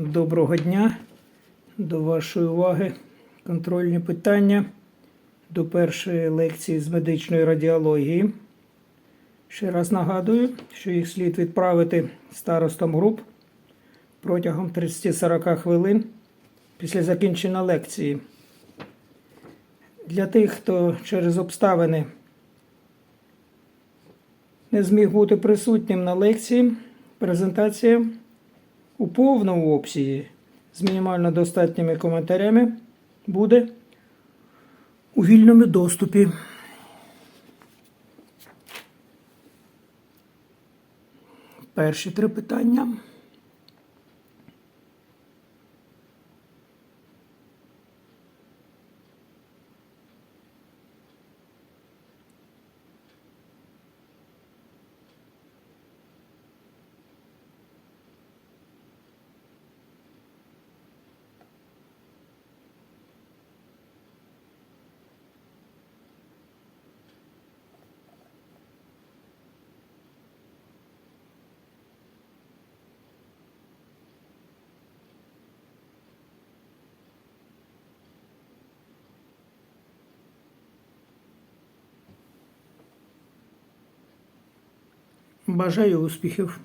Доброго дня. До вашої уваги контрольні питання до першої лекції з медичної радіології. Ще раз нагадую, що їх слід відправити старостам груп протягом 30-40 хвилин після закінчення лекції. Для тих, хто через обставини не зміг бути присутнім на лекції, презентація у повному обсязі з мінімально достатніми коментарями буде у вільному доступі. Перші три питання. Бажаю успіхів.